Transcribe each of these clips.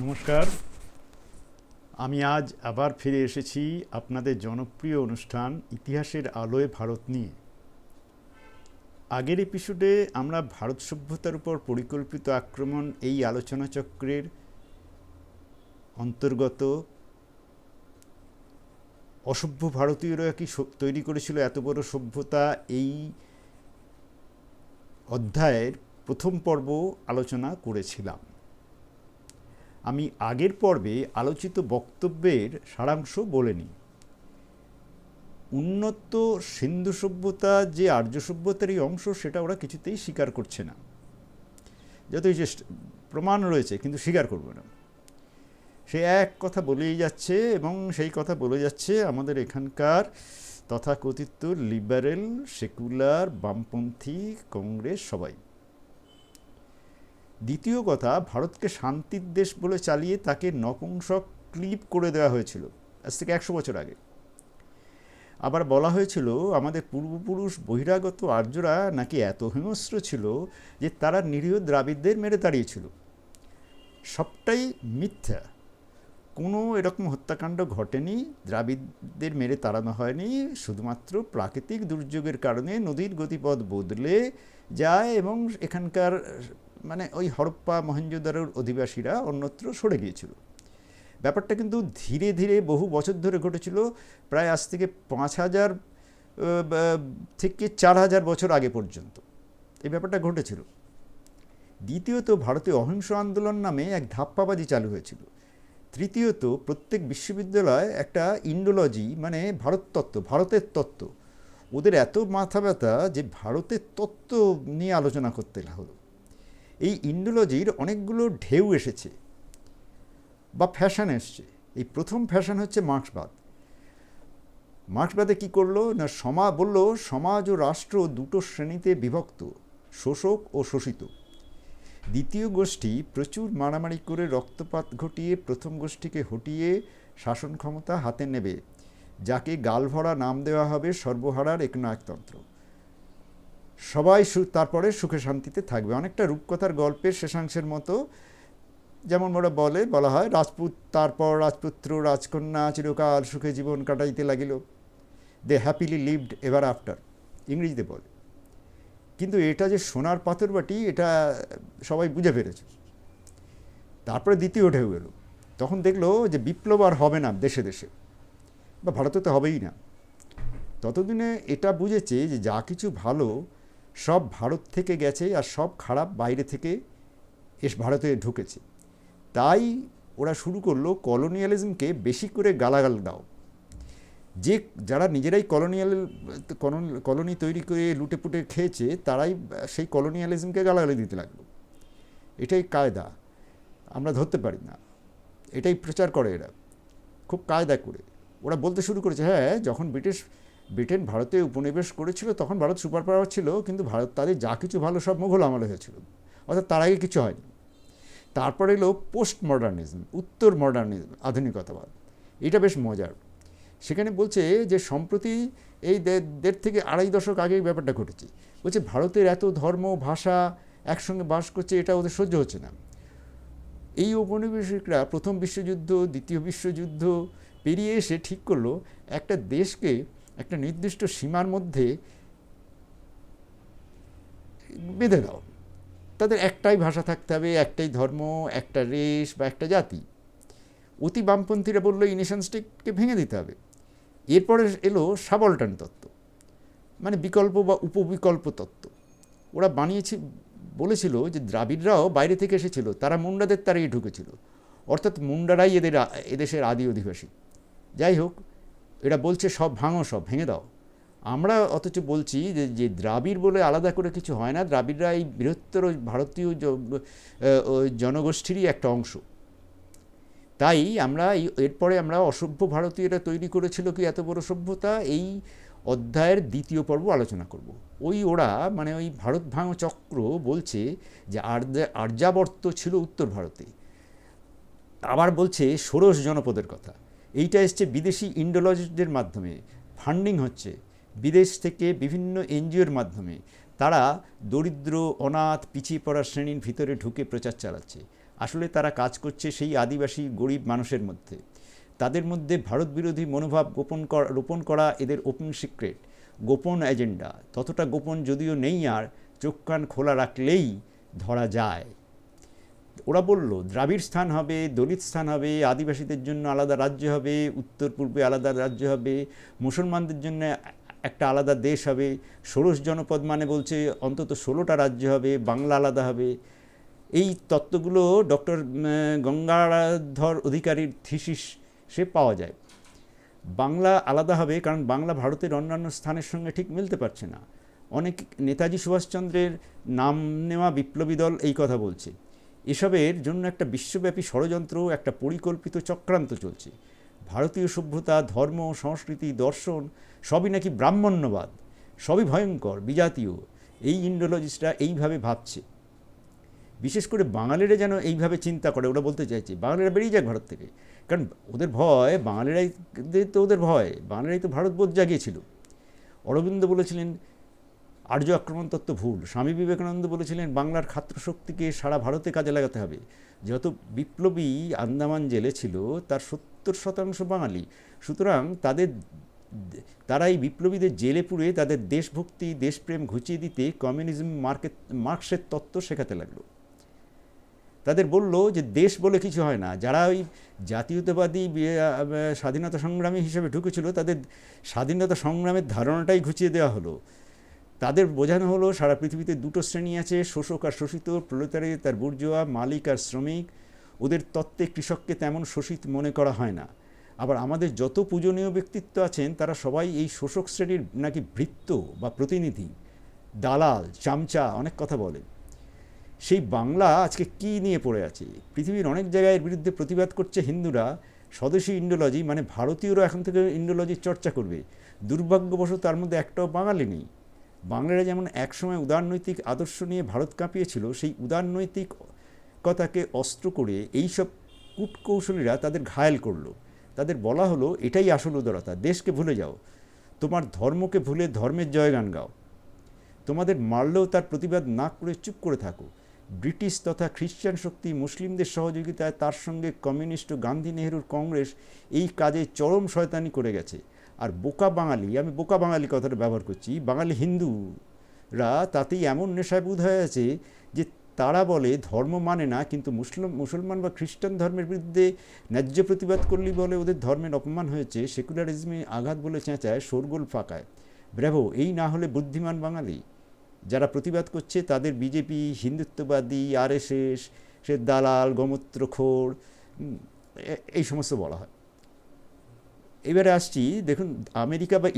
নমস্কার। আমি আজ আবার ফিরে এসেছি আপনাদের জনপ্রিয় অনুষ্ঠান ইতিহাসের আলোয় ভারত নিয়ে। আগের এপিসোডে আমরা ভারত সভ্যতার উপর পরিকল্পিত আক্রমণ এই আলোচনা চক্রের অন্তর্গত অসভ্য ভারতীয়রা কি তৈরি করেছিল, এত বড় সভ্যতা, এই অধ্যায়ের প্রথম পর্ব আলোচনা করেছিলাম। আমি আগের পর্বে আলোচিত বক্তব্যের সারাংশ বলে নিই উন্নত সিন্ধু সভ্যতা যে আর্য সভ্যতারই অংশ, সেটা ওরা কিছুতেই স্বীকার করছে না। যতই চেষ্টা প্রমাণ রয়েছে, কিন্তু স্বীকার করবে না। সে এক কথা বলেই যাচ্ছে এবং সেই কথা বলে যাচ্ছে আমাদের এখানকার তথাকথিত লিবারেল সেকুলার বামপন্থী, কংগ্রেস সবাই। দ্বিতীয় কথা, ভারতকে শান্তির দেশ বলে চালিয়ে তাকে নপুংসক ক্লিপ করে দেওয়া হয়েছিল, আজ থেকে একশো বছর আগে। আবার বলা হয়েছিল, আমাদের পূর্বপুরুষ বহিরাগত আর্যরা নাকি এত হিংস্র ছিল যে তারা নিরীহ দ্রাবিড়দের মেরে দাঁড়িয়েছিল। সবটাই মিথ্যা। কোনো এরকম হত্যাকাণ্ড ঘটেনি, দ্রাবিড়দের মেরে তাড়ানো হয়নি, শুধুমাত্র প্রাকৃতিক দুর্যোগের কারণে নদীর গতিপথ বদলে যায় এবং এখানকার মানে ওই হরপ্পা মহেঞ্জোদারোর অধিবাসীরা অন্যত্র সরে গিয়েছিল। ব্যাপারটা কিন্তু ধীরে ধীরে বহু বছর ধরে ঘটেছিল, প্রায় আজ থেকে পাঁচ হাজার থেকে চার হাজার বছর আগে পর্যন্ত। এই ব্যাপারটা ঘটেছিল। দ্বিতীয়ত ভারতে অহিংস আন্দোলন নামে এক ধাপ্পাবাজি চালু হয়েছিল। তৃতীয়ত প্রত্যেক বিশ্ববিদ্যালয় একটা ইন্ডোলজি মানে ভারত তত্ত্ব, ভারতের তত্ত্ব। ওদের এত মাথা ব্যথা যে ভারতের তত্ত্ব নিয়ে আলোচনা করতে হলো এই ইন্ডোলজির অনেকগুলো ঢেউ এসেছে বা ফ্যাশন এসছে। এই প্রথম ফ্যাশন হচ্ছে মার্ক্সবাদ। মার্ক্সবাদে কি করল? না, সমা বলল, সমাজ ও রাষ্ট্র দুটো শ্রেণীতে বিভক্ত, শোষক ও শোষিত। দ্বিতীয় গোষ্ঠী প্রচুর মারামারি করে রক্তপাত ঘটিয়ে প্রথম গোষ্ঠীকে হটিয়ে শাসন ক্ষমতা হাতে নেবে, যাকে গালভরা নাম দেওয়া হবে সর্বহারার একনায়কতন্ত্র। সবাই তারপরে সুখে শান্তিতে থাকবে। অনেকটা রূপকথার গল্পের শেষাংশের মতো যেমন ওরা বলে, বলা হয়, রাজপুত, তারপর রাজপুত্র, রাজকন্যা চিরকাল সুখে জীবন কাটাইতে লাগিল। They happily lived ever after ইংরেজিতে বলে। কিন্তু এটা যে সোনার পাথর বাটি এটা সবাই বুঝে ফেলেছে। তারপরে দ্বিতীয় ঢেউ এলো। তখন দেখল যে বিপ্লব আর হবে না দেশে দেশে, বা ভারতে তো হবেই না। ততদিনে এটা বুঝেছে যে যা কিছু ভালো সব ভারত থেকে গেছে আর সব খারাপ বাইরে থেকে এস ভারতে ঢুকেছে। তাই ওরা শুরু করল কলোনিয়ালিজমকে বেশি করে গালাগাল দাও। যে যারা নিজেরাই কলোনিয়াল কলোনি তৈরি করে লুটেপুটে খেয়েছে, তারাই সেই কলোনিয়ালিজমকে গালাগালি দিতে লাগল। এটাই কায়দা। আমরা ধরতে পারি না। এটাই প্রচার করে এরা। খুব কায়দা করে। ওরা বলতে শুরু করেছে হ্যাঁ যখন ব্রিটিশ, ব্রিটেন ভারতে উপনিবেশ করেছিল, তখন ভারত সুপার পাওয়ার ছিল, কিন্তু ভারত তাদের যা কিছু ভালো সব মুঘল আমলে হয়েছিল। অর্থাৎ তার আগে কিছু হয়নি। তারপরে এলো পোস্ট মডার্নিজম উত্তর মডার্নিজম আধুনিকতাবাদ। এটা বেশ মজার। সেখানে বলছে যে সম্প্রতি এই দেড় থেকে আড়াই দশক আগে ব্যাপারটা ঘটেছে। বলছে ভারতের এত ধর্ম, ভাষা একসঙ্গে বাস করছে, এটা ওদের সহ্য হচ্ছে না। এই ঔপনিবেশিকরা প্রথম বিশ্বযুদ্ধ, দ্বিতীয় বিশ্বযুদ্ধ পেরিয়ে এসে ঠিক করল একটা দেশকে একটা নির্দিষ্ট সীমার মধ্যে বেঁধে দাও। তাদের একটাই ভাষা থাকতে হবে, একটাই ধর্ম, একটা রেশ বা একটা জাতি। অতি বামপন্থীরা বলল এই স্টেটকে ভেঙে দিতে হবে। এরপরে এলো সাবল্টান তত্ত্ব। মানে বিকল্প বা উপবিকল্প তত্ত্ব। ওরা বানিয়েছে, বলেছিল যে দ্রাবিড়রাও বাইরে থেকে এসেছিল, তারা মুন্ডাদের তারাই ঢুকেছিল। অর্থাৎ মুন্ডারাই এদের এদেশের আদি অধিবাসী। যাই হোক, এরা বলছে সব ভাঙো, সব ভেঙে দাও। আমরা অথচ বলছি যে যে দ্রাবিড় বলে আলাদা করে কিছু হয় না। দ্রাবিড়রা এই বৃহত্তর ভারতীয় জনগোষ্ঠীরই একটা অংশ। তাই আমরা এরপরে আমরা অসভ্য ভারতীয়রা তৈরি করেছিল কি এত বড় সভ্যতা? এই অধ্যায়ের দ্বিতীয় পর্ব আলোচনা করব। ওই ওরা মানে ওই ভারত ভাঙ চক্র বলছে যে আর্যাবর্ত ছিল উত্তর ভারতে। আবার বলছে ষোড়শ জনপদের কথা। এইটা এসছে বিদেশি ইন্ডোলজিস্টদের মাধ্যমে। ফান্ডিং হচ্ছে বিদেশ থেকে বিভিন্ন এনজিওর মাধ্যমে। তারা দরিদ্র, অনাথ, পিছিয়ে পড়া শ্রেণির ভিতরে ঢুকে প্রচার চালাচ্ছে। আসলে তারা কাজ করছে সেই আদিবাসী গরিব মানুষের মধ্যে। তাদের মধ্যে ভারত বিরোধী মনোভাব গোপন করা, রোপণ করা এদের ওপেন সিক্রেট গোপন এজেন্ডা ততটা গোপন যদিও নেই আর চোখ কান খোলা রাখলেই ধরা যায়। ওরা বলল, দ্রাবিড় স্থান হবে, দলিত স্থান হবে, আদিবাসীদের জন্য আলাদা রাজ্য হবে, উত্তর পূর্বে আলাদা রাজ্য হবে, মুসলমানদের জন্য একটা আলাদা দেশ হবে। ষোড়শ জনপদ মানে বলছে অন্তত ষোলোটা রাজ্য হবে, বাংলা আলাদা হবে। এই তত্ত্বগুলো ডক্টর গঙ্গাধর অধিকারীর থিসিস সে পাওয়া যায়। বাংলা আলাদা হবে কারণ বাংলা ভারতের অন্যান্য স্থানের সঙ্গে ঠিক মিলতে পারছে না। অনেক নেতাজি সুভাষচন্দ্রের নাম নেওয়া বিপ্লবী দল এই কথা বলছে। এসবের জন্য একটা বিশ্বব্যাপী ষড়যন্ত্র, একটা পরিকল্পিত চক্রান্ত চলছে। ভারতীয় সভ্যতা, ধর্ম, সংস্কৃতি, দর্শন সবই নাকি ব্রাহ্মণ্যবাদ, সবই ভয়ঙ্কর, বিজাতীয়। এই ইন্ডোলজিস্টরা এইভাবে ভাবছে। বিশেষ করে বাঙালিরা যেন এইভাবে চিন্তা করে, ওরা বলতে চাইছে, বাঙালিরা বেরিয়ে যাক ভারত থেকে। কারণ ওদের ভয়, বাঙালিরাই তো ওদের ভয়, বাঙালিরাই তো ভারতবোধ জাগিয়েছিল। অরবিন্দ বলেছিলেন, আর্য আক্রমণ তত্ত্ব ভুল। স্বামী বিবেকানন্দ বলেছিলেন, বাংলার খাত্র শক্তিকে সারা ভারতে কাজে লাগাতে হবে। যত বিপ্লবী আন্দামান জেলে ছিল, তার সত্তর শতাংশ বাঙালি। সুতরাং তাদের তারা এই বিপ্লবীদের জেলে পুড়ে তাদের দেশভক্তি, দেশপ্রেম ঘুচিয়ে দিতে কমিউনিজম মার্কেট, মার্কসের তত্ত্ব শেখাতে লাগল। তাদের বলল যে দেশ বলে কিছু হয় না। যারা ওই জাতীয়তাবাদী স্বাধীনতা সংগ্রামী হিসেবে ঢুকেছিল, তাদের স্বাধীনতা সংগ্রামের ধারণাটাই ঘুচিয়ে দেওয়া হলো। তাদের বোঝানো হলো, সারা পৃথিবীতে দুটো শ্রেণি আছে, শোষক আর শোষিত, প্রলেতারে তার বুর্জোয়া, মালিক আর শ্রমিক। ওদের তত্ত্বে কৃষককে তেমন শোষিত মনে করা হয় না। আবার আমাদের যত পূজনীয় ব্যক্তিত্ব আছেন, তারা সবাই এই শোষক শ্রেণির নাকি বৃত্ত বা প্রতিনিধি। দালাল, চামচা, অনেক কথা বলে সেই বাংলা আজকে কি নিয়ে পড়ে আছে? পৃথিবীর অনেক জায়গায় এর বিরুদ্ধে প্রতিবাদ করছে হিন্দুরা। স্বদেশী ইন্ডোলজি মানে ভারতীয়রা এখন থেকে ইন্ডোলজির চর্চা করবে। দুর্ভাগ্যবশত তার মধ্যে একটাও বাঙালি নেই। বাংলারা যেমন একসময় উদারনৈতিক আদর্শ নিয়ে ভারত কাঁপিয়েছিল, সেই উদারনৈতিকতাকে অস্ত্র করে এইসব কূটকৌশলীরা তাদের ঘায়েল করল। তাদের বলা হলো, এটাই আসল উদারতা, দেশকে ভুলে যাও। তোমার ধর্মকে ভুলে ধর্মের জয়গান গাও। তোমাদের মারলেও তার প্রতিবাদ না করে চুপ করে থাকো। ব্রিটিশ তথা খ্রিশ্চান শক্তি মুসলিমদের সহযোগিতায় তার সঙ্গে কমিউনিস্ট গান্ধী নেহরুর কংগ্রেস এই কাজে চরম শয়তানি করে গেছে। আর বোকা বাঙালি, আমি বোকা বাঙালি কথাটা ব্যবহার করছি, বাঙালি হিন্দুরা তাতেই এমন নেশায় বোধ হয়ে আছে যে তারা বলে ধর্ম মানে না, কিন্তু মুসলিম, মুসলমান বা খ্রিস্টান ধর্মের বিরুদ্ধে ন্যায্য প্রতিবাদ করলেই বলে ওদের ধর্মের অপমান হয়েছে, সেকুলারিজমে আঘাত বলে চেঁচায়, শোরগোল ফাঁকায়। ব্র্যাভো এই না হলে বুদ্ধিমান বাঙালি। যারা প্রতিবাদ করছে তাদের বিজেপি, হিন্দুত্ববাদী, আরএসএস, সে দালাল গোমূত্রখোর এই সমস্ত বলা হয়। এবারে আসছি, দেখুন, আমেরিকা বা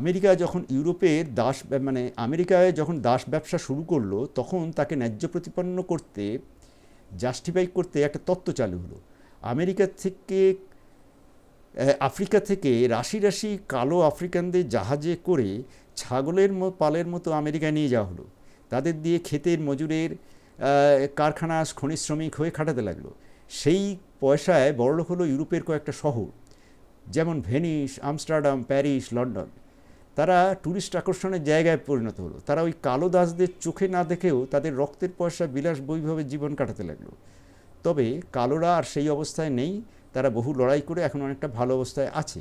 আমেরিকা যখন ইউরোপের দাস মানে আমেরিকায় যখন দাস ব্যবসা শুরু করল, তখন তাকে ন্যায্য প্রতিপন্ন করতে জাস্টিফাই করতে একটা তত্ত্ব চালু হলো। আমেরিকা থেকে আফ্রিকা থেকে রাশি রাশি কালো আফ্রিকানদের জাহাজে করে ছাগলের পালের মতো আমেরিকায় নিয়ে যাওয়া হলো। তাদের দিয়ে ক্ষেতের মজুরের কারখানা খনিজ শ্রমিক হয়ে খাটাতে লাগল। সেই পয়সায় বড়লোক হলো ইউরোপের কয়েকটা শহর, যেমন ভেনিস, আমস্টারডাম, প্যারিস, লন্ডন। তারা ট্যুরিস্ট আকর্ষণের জায়গায় পরিণত হলো। তারা ওই কালো দাসদের চোখে না দেখেও তাদের রক্তের পয়সা বিলাস বৈভাবে জীবন কাটাতে লাগল। তবে কালোরা আর সেই অবস্থায় নেই। তারা বহু লড়াই করে এখন অনেকটা ভালো অবস্থায় আছে।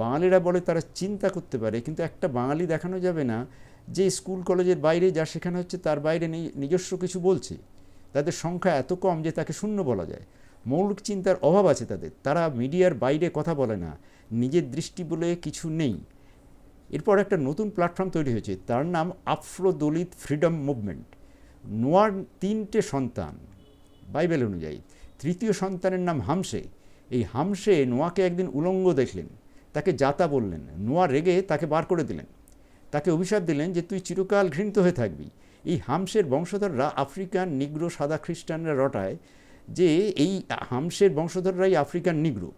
বাঙালিরা বলে তারা চিন্তা করতে পারে, কিন্তু একটা বাঙালি দেখানো যাবে না যে স্কুল কলেজের বাইরে যা শেখানো হচ্ছে তার বাইরে নিজস্ব কিছু বলছে। তাদের সংখ্যা এত কম যে তাকে শূন্য বলা যায়। মৌলিক চিন্তার অভাব আছে তাদের। তারা মিডিয়ার বাইরে কথা বলে না, নিজের দৃষ্টি বলে কিছু নেই। এরপর একটা নতুন প্ল্যাটফর্ম তৈরি হয়েছে, তার নাম আফ্রো দলিত ফ্রিডম মুভমেন্ট। নোয়ার তিনটে সন্তান, বাইবেল অনুযায়ী। তৃতীয় সন্তানের নাম হামসে। এই হামসে নোয়াকে একদিন উলঙ্গ দেখলেন। তাকে যাতা বললেন। নোয়া রেগে তাকে বার করে দিলেন। তাকে অভিশাপ দিলেন যে, তুই চিরকাল ঘৃণিত হয়ে থাকবি। এই হামসের বংশধররা আফ্রিকান নিগ্রো সাদা খ্রিস্টানরা রটায় যে, এই হামসের বংশধররাই আফ্রিকান নিগ্রো।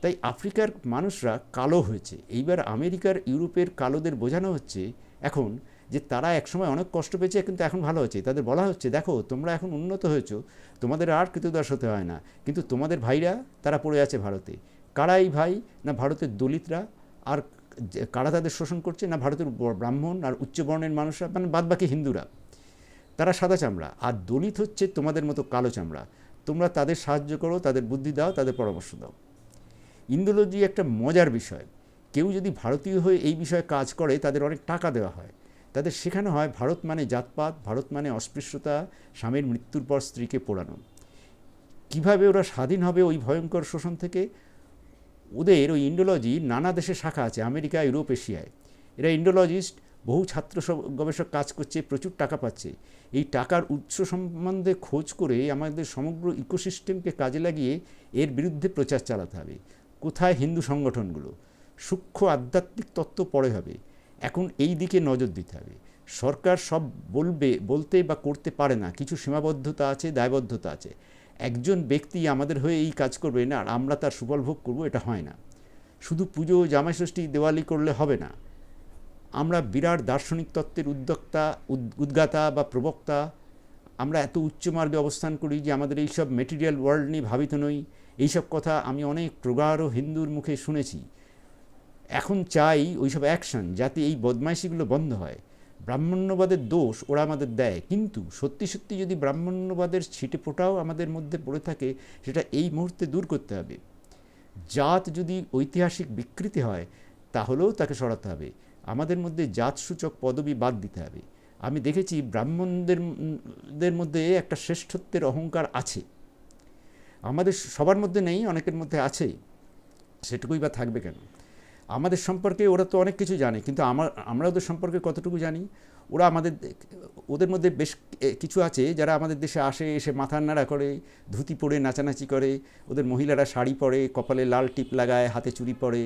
তাই আফ্রিকার মানুষরা কালো হয়েছে। এইবার আমেরিকার ইউরোপের কালোদের বোঝানো হচ্ছে, এখন যে তারা একসময় অনেক কষ্ট পেয়েছে, কিন্তু এখন ভালো হচ্ছে। তাদের বলা হচ্ছে, দেখো, তোমরা এখন উন্নত হয়েছ, তোমাদের আর কৃতদাস হতে হয় না। কিন্তু তোমাদের ভাইরা তারা পড়ে আছে ভারতে। কারা এই ভাই না ভারতের দলিতরা? আর কারা তাদের শোষণ করছে? না ভারতের ব্রাহ্মণ আর উচ্চবর্ণের মানুষরা? মানে বাদবাকি হিন্দুরা? তারা সাদা চামড়া। আর দলিত হচ্ছে তোমাদের মতো কালো চামড়া। তোমরা তাদের সাহায্য করো, তাদের বুদ্ধি দাও, তাদের পরামর্শ দাও। ইন্দোলজি একটা মজার বিষয়। কেউ যদি ভারতীয় হয়ে এই বিষয়ে কাজ করে, তাদের অনেক টাকা দেওয়া হয়। তাদের শেখানো হয়, ভারত মানে জাতপাত, ভারত মানে অস্পৃশ্যতা, স্বামীর মৃত্যুর পর স্ত্রীকে পোড়ানো। কীভাবে ওরা স্বাধীন হবে ওই ভয়ঙ্কর শোষণ থেকে? ওদের ওই ইন্ডোলজি নানা দেশে শাখা আছে, আমেরিকা, ইউরোপ, এশিয়ায়। এরা ইন্ডোলজিস্ট, বহু ছাত্র গবেষক কাজ করছে, প্রচুর টাকা পাচ্ছে। এই টাকার উৎস সম্বন্ধে খোঁজ করে আমাদের সমগ্র ইকোসিস্টেমকে কাজে লাগিয়ে এর বিরুদ্ধে প্রচার চালাতে হবে। কোথায় হিন্দু সংগঠনগুলো? সূক্ষ্ম আধ্যাত্মিক তত্ত্ব পড়ে হবে। এখন এই দিকে নজর দিতে হবে। সরকার সব বলবে, বলতে বা করতে পারে না। কিছু সীমাবদ্ধতা আছে, দায়বদ্ধতা আছে। একজন ব্যক্তি আমাদের হয়ে এই কাজ করবে না, আর আমরা তার সুফল ভোগ করব, এটা হয় না। শুধু পুজো জামাই ষষ্ঠী দেওয়ালি করলে হবে না। আমরা বিরাট দার্শনিক তত্ত্বের উদ্যোক্তা উদ্গাতা বা প্রবক্তা। আমরা এত উচ্চ মার্গে অবস্থান করি যে আমাদের এইসব মেটেরিয়াল ওয়ার্ল্ড নিয়ে ভাবিত নই। এইসব কথা আমি অনেক প্রগাঢ় হিন্দুর মুখে শুনেছি। এখন চাই ওইসব অ্যাকশন যাতে এই বদমাইশিগুলো বন্ধ হয়। ব্রাহ্মণ্যবাদের দোষ ওরা আমাদের দেয়, কিন্তু সত্যি সত্যি যদি ব্রাহ্মণ্যবাদের ছিটে ফোটাও আমাদের মধ্যে পড়ে থাকে, সেটা এই মুহূর্তে দূর করতে হবে। জাত যদি ঐতিহাসিক বিকৃতি হয়, তাহলেও তাকে সরাতে হবে। আমাদের মধ্যে জাতসূচক পদবি বাদ দিতে হবে। আমি দেখেছি ব্রাহ্মণদের মধ্যে একটা শ্রেষ্ঠত্বের অহংকার আছে। আমাদের সবার মধ্যে নেই, অনেকের মধ্যে আছে। সেটুকুই বা থাকবে কেন? আমাদের সম্পর্কে ওরা তো অনেক কিছু জানে, কিন্তু আমার, আমরা ওদের সম্পর্কে কতটুকু জানি? ওরা আমাদের ওদের মধ্যে বেশ কিছু আছে যারা আমাদের দেশে আসে, এসে মাথার নাড়া করে, ধুতি পরে নাচানাচি করে, ওদের মহিলারা শাড়ি পরে, কপালে লাল টিপ লাগায়, হাতে চুরি পরে,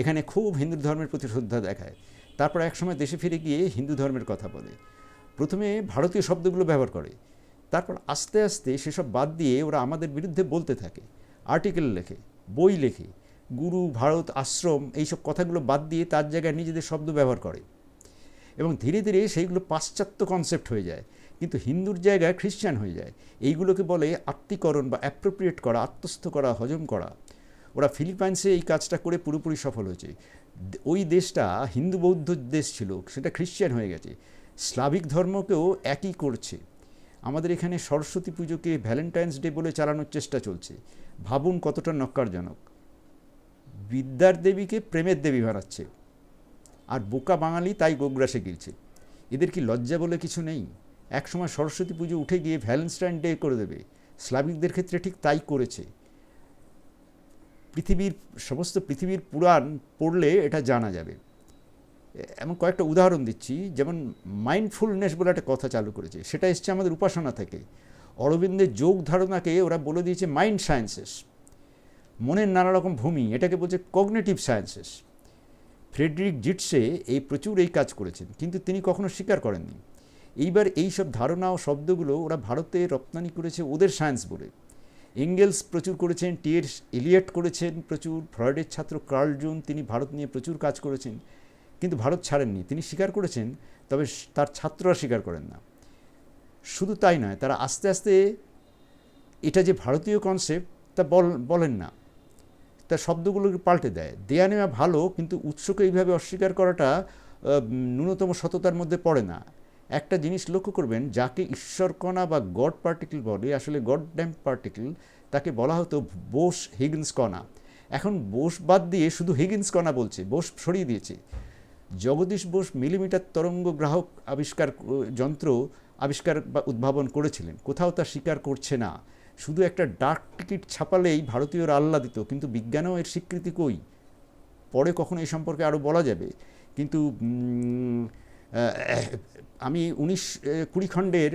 এখানে খুব হিন্দু ধর্মের প্রতি শ্রদ্ধা দেখায়। তারপর একসময় দেশে ফিরে গিয়ে হিন্দু ধর্মের কথা বলে। প্রথমে ভারতীয় শব্দগুলো ব্যবহার করে। তারপর আস্তে আস্তে সেসব বাদ দিয়ে ওরা আমাদের বিরুদ্ধে বলতে থাকে। আর্টিকেল লেখে, বই লেখে গুরু, ভারত, আশ্রম এইসব কথাগুলো বাদ দিয়ে তার জায়গায় নিজেদের শব্দ ব্যবহার করে। এবং ধীরে ধীরে সেইগুলো পাশ্চাত্য কনসেপ্ট হয়ে যায়। কিন্তু হিন্দুর জায়গায় খ্রিশ্চান হয়ে যায়। এইগুলোকে বলে আত্মীকরণ বা অ্যাপ্রোপ্রিয়েট করা, আত্মস্থ করা, হজম করা। ওরা ফিলিপাইন্সে এই কাজটা করে পুরোপুরি সফল হয়েছে। ওই দেশটা হিন্দু বৌদ্ধ দেশ ছিল, সেটা খ্রিশ্চান হয়ে গেছে। স্লাভিক ধর্মকেও একই করছে। আমাদের এখানে সরস্বতী পুজোকে ভ্যালেন্টাইন্স ডে বলে চালানোর চেষ্টা চলছে। ভাবুন কতটা নক্কারজনক। বিদ্যার দেবীকে প্রেমের দেবী বানাচ্ছে। আর বোকা বাঙালি তাই গোগ্রাসে গিলছে। এদের কি লজ্জা বলে কিছু নেই? একসময় সরস্বতী পুজো উঠে গিয়ে ভ্যালেন্টাইন ডে করে দেবে। স্লাভিকদের ক্ষেত্রে ঠিক তাই করেছে। পৃথিবীর, সমস্ত পৃথিবীর পুরাণ পড়লে এটা জানা যাবে। এমন কয়েকটা উদাহরণ দিচ্ছি। যেমন মাইন্ডফুলনেস বলে একটা কথা চালু করেছে। সেটা এসছে আমাদের উপাসনা থেকে। অরবিন্দের যোগ ধারণাকে ওরা বলে দিয়েছে মাইন্ড সায়েন্সেস। মনের নানা রকম ভূমি, এটাকে বলছে কগনেটিভ সায়েন্সেস ফ্রেডরিক জিটসে এই প্রচুর এই কাজ করেছেন, কিন্তু তিনি কখনো স্বীকার করেননি। এইবার এই সব ধারণা ও শব্দগুলো ওরা ভারতে রপ্তানি করেছে ওদের সায়েন্স বলে। এঙ্গেলস প্রচুর করেছেন টিএর এলিয়েট করেছেন প্রচুর ফ্রয়েডের ছাত্র কার্ল জুন তিনি ভারত নিয়ে প্রচুর কাজ করেছেন, কিন্তু ভারত ছাড়েননি। তিনি স্বীকার করেছেন, তবে তার ছাত্ররা স্বীকার করেন না। শুধু তাই নয়, তারা আস্তে আস্তে এটা যে ভারতীয় কনসেপ্ট তা বলেন না। তার শব্দগুলোকে পাল্টে দেয়? দেয়া নেওয়া ভালো, কিন্তু উৎসকে এইভাবে অস্বীকার করাটা ন্যূনতম সততার মধ্যে পড়ে না। একটা জিনিস লক্ষ্য করবেন, যাকে ঈশ্বরকণা বা গড পার্টিকেল বলে, আসলে গড ড্যাম্প পার্টিকেল, তাকে বলা হতো বোস হিগিন্স কণা এখন বোস বাদ দিয়ে শুধু হিগিন্স কণা বলছে, বোস সরিয়ে দিয়েছে। জগদীশ বোস মিলিমিটার তরঙ্গ গ্রাহক আবিষ্কার যন্ত্র আবিষ্কার বা উদ্ভাবন করেছিলেন। কোথাও তা স্বীকার করছে না। শুধু একটা ডাক টিকিট ছাপালেই ভারতীয়রা আহ্লাদিত, কিন্তু বিজ্ঞানেও এর স্বীকৃতি কই? পরে কখনো এই সম্পর্কে আরও বলা যাবে। কিন্তু আমি উনিশ কুড়ি খণ্ডের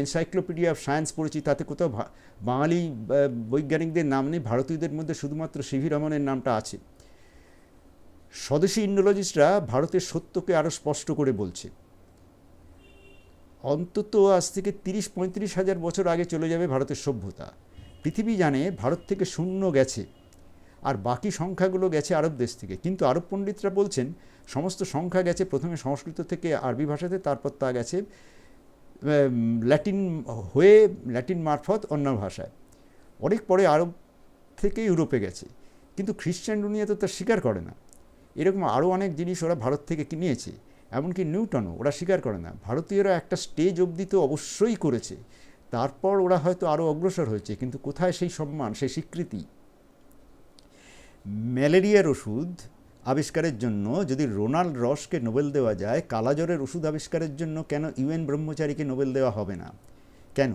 এনসাইক্লোপিডিয়া অফ সায়েন্স পড়েছি, তাতে কোথাও বাঙালি বৈজ্ঞানিকদের নাম নেই, ভারতীয়দের মধ্যে শুধুমাত্র সিভি রমনের নামটা আছে। স্বদেশী ইন্ডোলজিস্টরা ভারতের সত্যকে আরও স্পষ্ট করে বলছে। অন্তত আজ থেকে তিরিশ পঁয়ত্রিশ হাজার বছর আগে চলে যাবে ভারতের সভ্যতা। পৃথিবী জানে ভারত থেকে শূন্য গেছে আর বাকি সংখ্যাগুলো গেছে আরব দেশ থেকে। কিন্তু আরব পণ্ডিতরা বলছেন, সমস্ত সংখ্যা গেছে প্রথমে সংস্কৃত থেকে আরবি ভাষাতে, তারপর তা গেছে ল্যাটিন হয়ে ল্যাটিন মারফত অন্য ভাষায়। অনেক পরে আরব থেকে ইউরোপে গেছে। কিন্তু খ্রিশ্চান দুনিয়া তো তা স্বীকার করে না। এরকম আরও অনেক জিনিস ওরা ভারত থেকে নিয়েছে এমনকি নিউটনও, ওরা স্বীকার করে না। ভারতীয়রা একটা স্টেজ অবধি তো অবশ্যই করেছে। তারপর ওরা হয়তো আরও অগ্রসর হয়েছে, কিন্তু কোথায় সেই সম্মান, সেই স্বীকৃতি? ম্যালেরিয়ার ওষুধ আবিষ্কারের জন্য যদি রোনাল্ড রসকে নোবেল দেওয়া যায়, কালাজ্বরের ওষুধ আবিষ্কারের জন্য কেন ইউএন ব্রহ্মচারীকে নোবেল দেওয়া হবে না? কেন?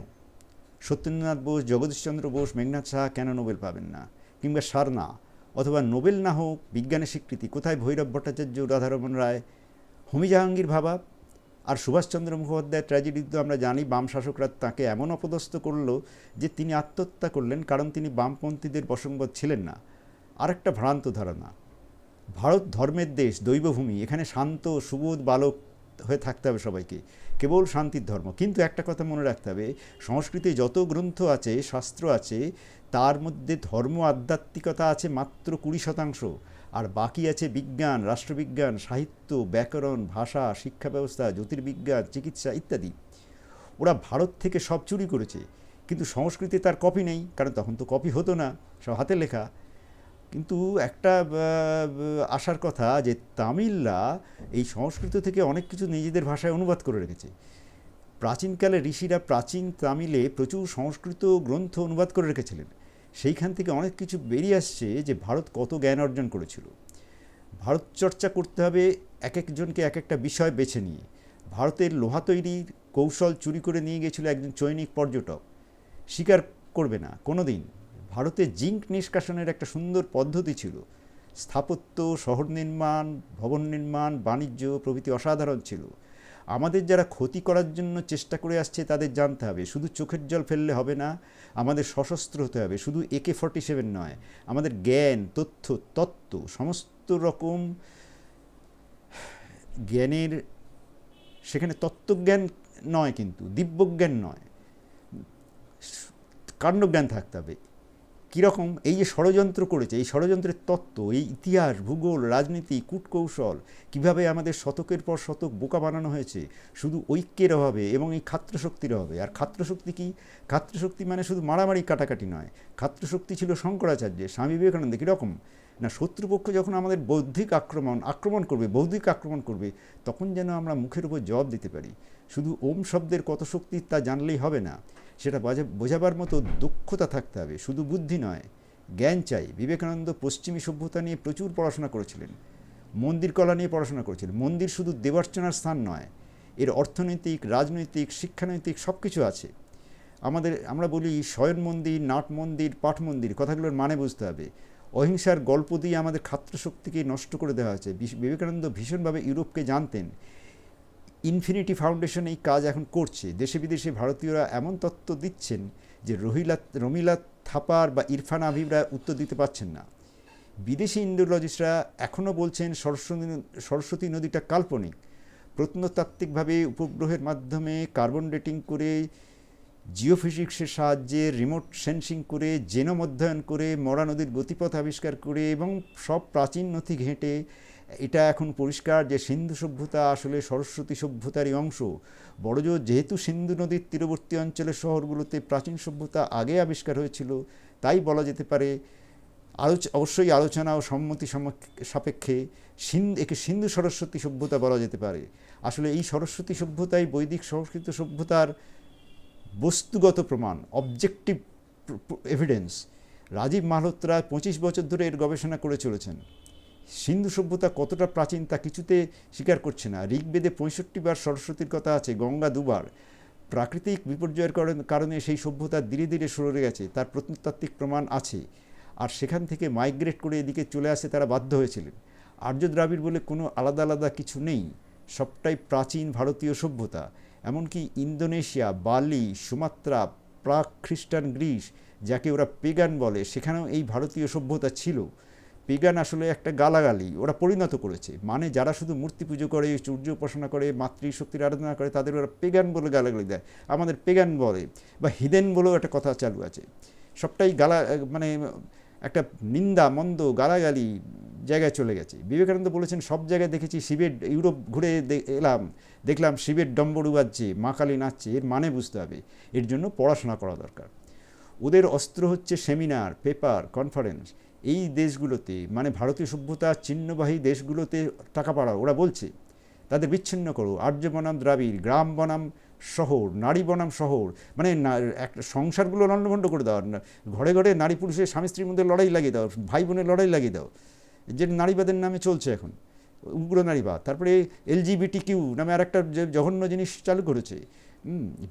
সত্যেন্দ্রনাথ বোস, জগদীশচন্দ্র বোস, মেঘনাথ সাহা কেন নোবেল পাবেন না? কিংবা সারনা, অথবা নোবেল না হোক, বিজ্ঞানের স্বীকৃতি, কোথায় ভৈরব ভট্টাচার্য, রাধারমন রায় হোমি জাহাঙ্গীর ভাবা আর সুভাষচন্দ্র মুখোপাধ্যায় ট্র্যাজেডি তো আমরা জানি, বাম শাসকরা তাকে এমন অপদস্থ করল যে তিনি আত্মহত্যা করলেন কারণ তিনি বামপন্থীদের বসংবদ ছিলেন না। আরেকটা ভ্রান্ত ধারণা, ভারত ধর্মের দেশ, দৈবভূমি, এখানে শান্ত, সুবোধ বালক হয়ে থাকতে হবে সবাইকে, কেবল শান্তির ধর্ম। কিন্তু একটা কথা মনে রাখতে হবে, সংস্কৃতে যত গ্রন্থ আছে, শাস্ত্র আছে, তার মধ্যে ধর্ম আধ্যাত্মিকতা আছে মাত্র কুড়ি শতাংশ। আর বাকি আছে বিজ্ঞান, রাষ্ট্রবিজ্ঞান, সাহিত্য, ব্যাকরণ, ভাষা শিক্ষা ব্যবস্থা জ্যোতির্বিজ্ঞান, চিকিৎসা ইত্যাদি। ওরা ভারত থেকে সব চুরি করেছে। কিন্তু সংস্কৃতে তার কপি নেই, কারণ তখন তো কপি হতো না, সব হাতে লেখা। কিন্তু একটা আসার কথা যে তামিলরা এই সংস্কৃত থেকে অনেক কিছু নিজেদের ভাষায় অনুবাদ করে রেখেছে। প্রাচীনকালে ঋষিরা প্রাচীন তামিলে প্রচুর সংস্কৃত গ্রন্থ অনুবাদ করে রেখেছিলেন। সেইখান থেকে অনেক কিছু বেরিয়ে আসছে যে ভারত কত জ্ঞান অর্জন করেছিল। ভারত চর্চা করতে হবে এক একজনকে এক একটা বিষয় বেছে নিয়ে। ভারতের লোহা তৈরির কৌশল চুরি করে নিয়ে গেছিল একজন চৈনিক পর্যটক। স্বীকার করবে না কোনো দিন ভারতে জিঙ্ক নিষ্কাশনের একটা সুন্দর পদ্ধতি ছিল। স্থাপত্য, শহর নির্মাণ, ভবন নির্মাণ, বাণিজ্য প্রভৃতি অসাধারণ ছিল। আমাদের যারা ক্ষতি করার জন্য চেষ্টা করে আসছে তাদের জানতে হবে। শুধু চোখের জল ফেললে হবে না, আমাদের সশস্ত্র হতে হবে। শুধু একে ফর্টি সেভেন নয়, আমাদের জ্ঞান, তথ্য, তত্ত্ব, সমস্ত রকম জ্ঞানের, সেখানে তত্ত্বজ্ঞান নয় কিন্তু, দিব্যজ্ঞান নয়। কাণ্ডজ্ঞান থাকতে হবে। কীরকম? এই যে ষড়যন্ত্র করেছে, এই ষড়যন্ত্রের তত্ত্ব, এই ইতিহাস, ভূগোল, রাজনীতি, কূটকৌশল, কীভাবে আমাদের শতকের পর শতক বোকা বানানো হয়েছে, শুধু ঐক্যের অভাবে এবং এই খাত্রশক্তির অভাবে। আর খাত্রশক্তি কি? খাত্রশক্তি মানে শুধু মারামারি কাটাকাটি নয়। খাত্রশক্তি ছিল শঙ্করাচার্যের, স্বামী বিবেকানন্দ কীরকম? না, শত্রুপক্ষ যখন আমাদের বৌদ্ধিক আক্রমণ আক্রমণ করবে, বৌদ্ধিক আক্রমণ করবে, তখন যেন আমরা মুখের উপর জবাব দিতে পারি। শুধু ওম শব্দের কত শক্তি তা জানলেই হবে না। সেটা বোঝাবার মতো দক্ষতা থাকতে হবে। শুধু বুদ্ধি নয়, জ্ঞান চাই। বিবেকানন্দ পশ্চিমী সভ্যতা নিয়ে প্রচুর পড়াশোনা করেছিলেন। মন্দির কলা নিয়ে পড়াশোনা করেছিলেন। মন্দির শুধু দেবার্চনার স্থান নয়, এর অর্থনৈতিক, রাজনৈতিক, শিক্ষানৈতিক সব কিছু আছে। আমাদের আমরা বলি শয়ন মন্দির, নাট মন্দির, পাঠ মন্দির, কথাগুলোর মানে বুঝতে হবে। অহিংসার গল্প দিয়ে আমাদের খাত্রশক্তিকে নষ্ট করে দেওয়া হয়েছে। বিবেকানন্দ ভীষণভাবে ইউরোপকে জানতেন। ইনফিনিটি ফাউন্ডেশন এই কাজ এখন করছে। দেশে বিদেশে ভারতীয়রা এমন তত্ত্ব দিচ্ছেন যে রহিলা, রমিলা থাপার বা ইরফান আবিবরা উত্তর দিতে পারছেন না। বিদেশি ইন্ডোলজিস্টরা এখনও বলছেন সরস্বতী সরস্বতী নদীটা কাল্পনিক। প্রত্নতাত্ত্বিকভাবে উপগ্রহের মাধ্যমে কার্বন ডেটিং করে, জিওফিজিক্সের সাহায্যে রিমোট সেন্সিং করে, জেনম অধ্যয়ন করে, মরা নদীর গতিপথ আবিষ্কার করে এবং সব প্রাচীন নথি ঘেঁটে এটা এখন পরিষ্কার যে সিন্ধু সভ্যতা আসলে সরস্বতী সভ্যতারই অংশ। বড়জোর যেহেতু সিন্ধু নদীর তীরবর্তী অঞ্চলের শহরগুলোতে প্রাচীন সভ্যতা আগে আবিষ্কার হয়েছিল, তাই বলা যেতে পারে আলোচ, অবশ্যই আলোচনা ও সম্মতি সাপেক্ষে সিন্ধু একে সিন্ধু সরস্বতী সভ্যতা বলা যেতে পারে। আসলে এই সরস্বতী সভ্যতাই বৈদিক সংস্কৃত সভ্যতার বস্তুগত প্রমাণ অবজেক্টিভ এভিডেন্স রাজীব মালহোত্রা পঁচিশ বছর ধরে এর গবেষণা করে চলেছেন। সিন্ধু সভ্যতা কতটা প্রাচীন তা কিছুতে স্বীকার করছে না। ঋগ্বেদে পঁয়ষট্টি বার সরস্বতীর কথা আছে, গঙ্গা দুবার। প্রাকৃতিক বিপর্যয়ের কারণে সেই সভ্যতা ধীরে ধীরে সরে গেছে, তার প্রত্নতাত্ত্বিক প্রমাণ আছে। আর সেখান থেকে মাইগ্রেট করে এদিকে চলে আসে তারা বাধ্য হয়েছিলেন। আর্য দ্রাবিড় বলে কোনো আলাদা আলাদা কিছু নেই, সবটাই প্রাচীন ভারতীয় সভ্যতা। এমনকি ইন্দোনেশিয়া, বালি, সুমাত্রা, প্রাক খ্রিস্টান গ্রিস, যাকে ওরা পেগান বলে, সেখানেও এই ভারতীয় সভ্যতা ছিল। পেগান আসলে একটা গালাগালি, ওরা পরিণত করেছে। মানে যারা শুধু মূর্তি পুজো করে, সূর্য উপাসনা করে, মাতৃশক্তির আরাধনা করে, তাদের ওরা পেগান বলে গালাগালি দেয়। আমাদের পেগান বলে বা হিদেন বলেও একটা কথা চালু আছে। সবটাই গালা মানে একটা নিন্দা, মন্দ, গালাগালি জায়গায় চলে গেছে। বিবেকানন্দ বলেছেন, সব জায়গায় দেখেছি শিবের, ইউরোপ ঘুরে এলাম, দেখলাম শিবের ডম্বরু বাজছে, মা কালী নাচছে, এর মানে বুঝতে হবে। এর জন্য পড়াশোনা করা দরকার। ওদের অস্ত্র হচ্ছে সেমিনার পেপার কনফারেন্স এই দেশগুলোতে মানে ভারতীয় সভ্যতা চিহ্নবাহী দেশগুলোতে টাকা পাড়া ওরা বলছে, তাদের বিচ্ছিন্ন করো, আর্য বনাম, দ্রাবিড়, গ্রাম বনাম, শহর, নারী বনাম, শহর মানে একটা সংসারগুলো লণ্ডভণ্ড করে দাও ঘরে ঘরে নারী পুরুষের স্বামী স্ত্রীর মধ্যে লড়াই লাগিয়ে দাও, ভাই বোনের লড়াই লাগিয়ে দাও, যে নারীবাদের নামে চলছে এখন, উগ্র নারীবাদ, তারপরে এলজিবিটি কিউ নামে আর একটা যে জঘন্য জিনিস চালু করেছে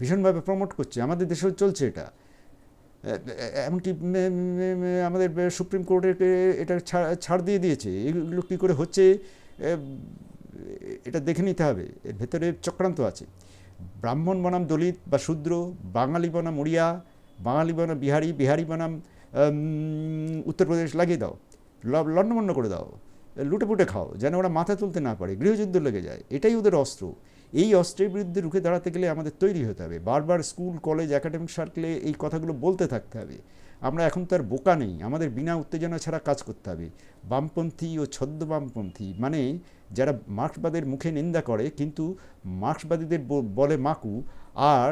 ভীষণভাবে প্রমোট করছে, আমাদের দেশেও চলছে এটা এমনকি আমাদের সুপ্রিম কোর্টের এটা ছাড় দিয়ে দিয়েছে। এগুলো কী করে হচ্ছে? এটা দেখে নিতে হবে। এর ভেতরে চক্রান্ত আছে। ব্রাহ্মণ বনাম দলিত বা শূদ্র, বাঙালি বনাম উড়িয়া, বাঙালি বনাম বিহারি বিহারি বনাম উত্তরপ্রদেশ লাগিয়ে দাও। ল- লণ্ডভণ্ড করে দাও। লুটে পুটে খাও, যেন ওরা মাথা তুলতে না পারে, গৃহযুদ্ধ লেগে যায়। এটাই ওদের অস্ত্র। এই অস্ত্রের বিরুদ্ধে রুখে দাঁড়াতে গেলে আমাদের তৈরি হতে হবে। বারবার স্কুল, কলেজ, একাডেমিক সার্কেলে এই কথাগুলো বলতে থাকতে হবে। আমরা এখন তো আর বোকা নেই, আমাদের বিনা উত্তেজনা ছাড়া কাজ করতে হবে। বামপন্থী ও ছদ্ম বামপন্থী মানে যারা মার্ক্সবাদের মুখে নিন্দা করে, কিন্তু মার্ক্সবাদীদের বলে মাকু, আর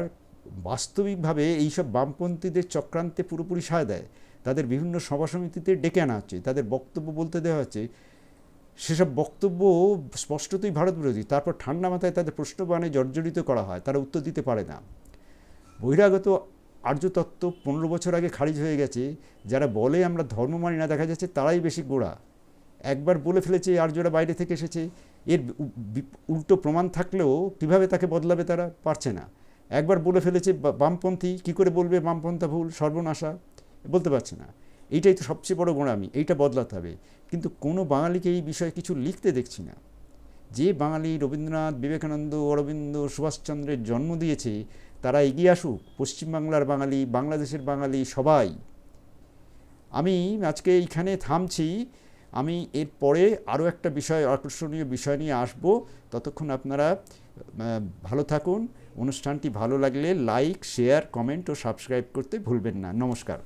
বাস্তবিকভাবে এইসব বামপন্থীদের চক্রান্তে পুরোপুরি সায় দেয়। তাদের বিভিন্ন সভা সমিতিতে ডেকে আনা হচ্ছে, তাদের বক্তব্য বলতে দেওয়া হচ্ছে সেসব বক্তব্য স্পষ্টতই ভারত বিরোধী তারপর ঠান্ডা মাথায় তাদের প্রশ্নবাণে জর্জরিত করা হয়, তারা উত্তর দিতে পারে না। বহিরাগত আর্যতত্ত্ব পনেরো বছর আগে খারিজ হয়ে গেছে। যারা বলে আমরা ধর্ম মানি না, দেখা যাচ্ছে তারাই বেশি গোড়া। একবার বলে ফেলেছে আর্যরা বাইরে থেকে এসেছে। এর উল্টো প্রমাণ থাকলেও কীভাবে তাকে বদলাবে তারা পারছে না। একবার বলে ফেলেছে বামপন্থী, কী করে বলবে বামপন্থা ভুল, সর্বনাশা, বলতে পারছে না। এইটাই তো সবচেয়ে বড় গোড়ামি, এইটা বদলাতে হবে। কিন্তু কোনো বাঙালিকে এই বিষয়ে কিছু লিখতে দেখছি না। যে বাঙালি রবীন্দ্রনাথ বিবেকানন্দ অরবিন্দ সুভাষচন্দ্রের জন্ম দিয়েছে, তারা এগিয়ে আসুক, পশ্চিমবাংলার বাঙালি, বাংলাদেশের বাঙালি সবাই। আমি আজকে এইখানে থামছি। আমি এর পরে আরও একটা বিষয়, আকর্ষণীয় বিষয় নিয়ে আসব। ততক্ষণ আপনারা ভালো থাকুন। অনুষ্ঠানটি ভালো লাগলে লাইক, শেয়ার, কমেন্ট ও সাবস্ক্রাইব করতে ভুলবেন না। নমস্কার।